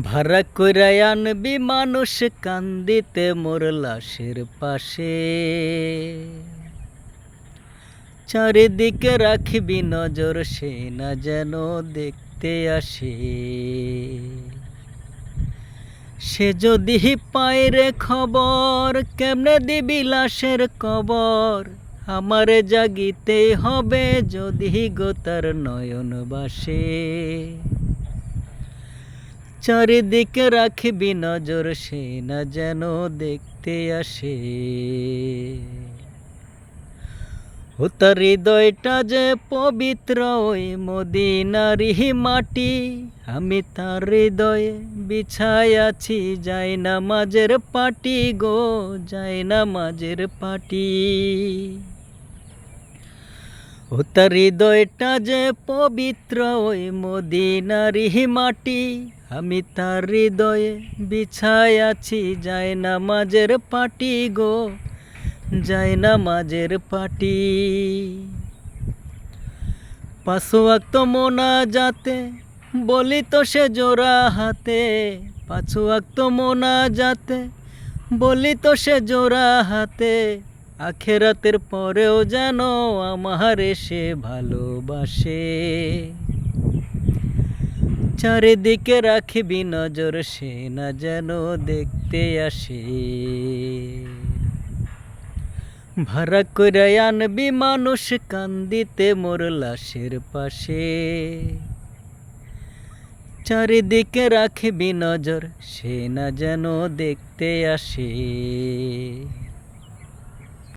ভাড়া কইরাই আনবি মানুষ কান্দিতে মোর লাশের পাশে। চারিদিকে রাখবি নজর, সে না যেন দেখতে আসে। সে যদি পায় রে খবর, কেমনে দিবি লাশের কবর? আমারে জাগিতে হবে যদি গোতার নয়ন বাসে চারিদিকে রাখবি নজর, সে না যেন দেখতে আসে। ও তার হৃদয়টা যে পবিত্র ওই মদিনারি মাটি, আমি তার হৃদয়ে বিছায় আছি, যাই না মাঝের পাটি গো, যাই না মাঝের পাটি। ও হৃদয়টা যে পবিত্র ওই মদিনারি মাটি। আমি তার হৃদয়ে বিছায় আছি, যাই না মাঝের পাটি গো, যাই না মাঝের পাটি। তো মোনা যাতে বলি তো সে জোড়া হাতে। পাঁচশো তো মোনা যাতে বলি তো সে জোড়া হাতে। আখেরাতের পরেও যেন আমার সে ভালোবাসে। চারিদিকে রাখবি নজর, সে না যেন দেখতে আসে। ভাড়া করে আনবি মানুষ কান্দিতে মোর লাশের পাশে। চারিদিকে রাখবি নজর, সে না যেন দেখতে আসে।